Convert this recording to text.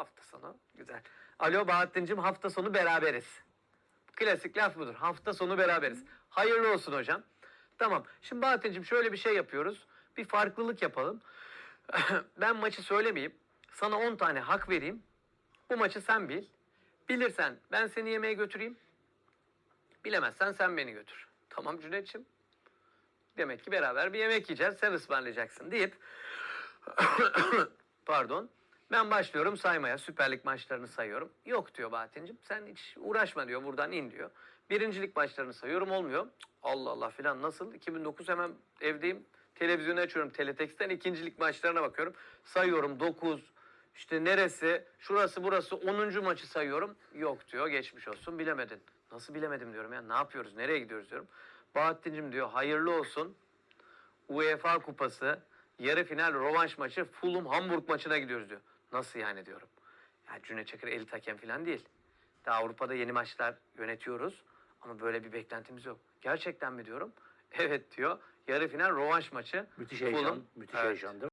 Hafta sonu güzel. Alo Bahattin'cim hafta sonu beraberiz. Klasik laf budur. Hafta sonu beraberiz. Hayırlı olsun hocam. Tamam. Şimdi Bahattin'cim şöyle bir şey yapıyoruz. Bir farklılık yapalım. ben maçı söylemeyeyim. Sana 10 tane hak vereyim. Bu maçı sen bil. Bilirsen ben seni yemeğe götüreyim. Bilemezsen sen beni götür. Tamam Cüneyt'ciğim. Demek ki beraber bir yemek yiyeceğiz. Sen ısmarlayacaksın deyip pardon. Ben başlıyorum saymaya. Süper Lig maçlarını sayıyorum. Yok diyor Bahattin'cim. Sen hiç uğraşma diyor. Buradan in diyor. Birincilik maçlarını sayıyorum. Olmuyor. Allah Allah filan nasıl? 2009 hemen evdeyim. Televizyonu açıyorum. Teletext'ten ikincilik maçlarına bakıyorum. Sayıyorum 9. İşte neresi? Şurası burası 10. maçı sayıyorum. Yok diyor. Geçmiş olsun. Bilemedin. Nasıl bilemedim diyorum ya. Ne yapıyoruz? Nereye gidiyoruz diyorum. Bahattin'cim diyor hayırlı olsun. UEFA Kupası yarı final rövanş maçı Fulham Hamburg maçına gidiyoruz diyor. Nasıl yani diyorum. Ya Cüneyt Çakır elit hakem falan değil. Daha Avrupa'da yeni maçlar yönetiyoruz ama böyle bir beklentimiz yok. Gerçekten mi diyorum? Evet diyor. Yarı final rövanş maçı. Müthiş heyecan, Fulham. müthiş Evet. heyecandır.